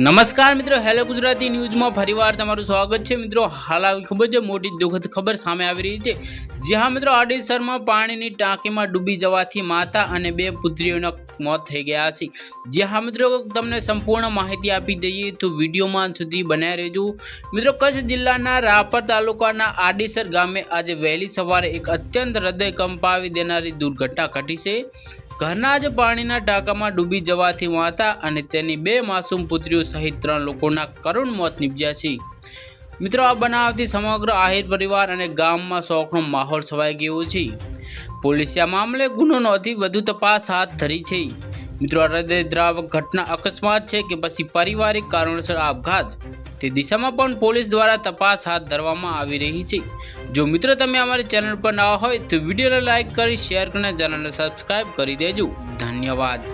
નમસ્કાર મિત્રો, હેલો ગુજરાતી ન્યૂઝમાં ફરીવાર તમારું સ્વાગત છે. મિત્રો, હાલ આવી ખૂબ જ મોટી દુઃખદ ખબર સામે આવી રહી છે. જ્યાં મિત્રો, આડેસરમાં પાણીની ટાંકીમાં ડૂબી જવાથી માતા અને બે પુત્રીઓના મોત થઈ ગયા છે. જ્યાં મિત્રો, તમને સંપૂર્ણ માહિતી આપી દઈએ તો વિડીયોમાં સુધી બનાવી રહેજો. મિત્રો, કચ્છ જિલ્લાના રાપર તાલુકાના આડેસર ગામે આજે વહેલી સવારે એક અત્યંત હૃદય કંપાવી દેનારી દુર્ઘટના ઘટી છે. ઘરના જ પાણીના ટાંકામાં ડૂબી જવાથી માતા અને તેની બે માસૂમ પુત્રીઓ સહિત ત્રણ લોકોના કરુણ મોત નીપજ્યા છે. મિત્રો, આ બનાવથી સમગ્ર આહિર પરિવાર અને ગામમાં શોકનો માહોલ છવાઈ ગયો છે. પોલીસે આ મામલે ગુનો નોંધી વધુ તપાસ હાથ ધરી છે. મિત્રો, આ હૃદયદ્રાવક ઘટના અકસ્માત છે કે પછી પારિવારિક કારણોસર આપઘાત. તે દિશામાં પણ પોલીસ દ્વારા તપાસ હાથ ધરવામાં આવી રહી છે. જો મિત્રો, તમે અમારી ચેનલ પર નવા હોય તો વિડીયોને લાઇક કરી, શેર કરીને ચેનલને સબસ્ક્રાઈબ કરી દેજો. ધન્યવાદ.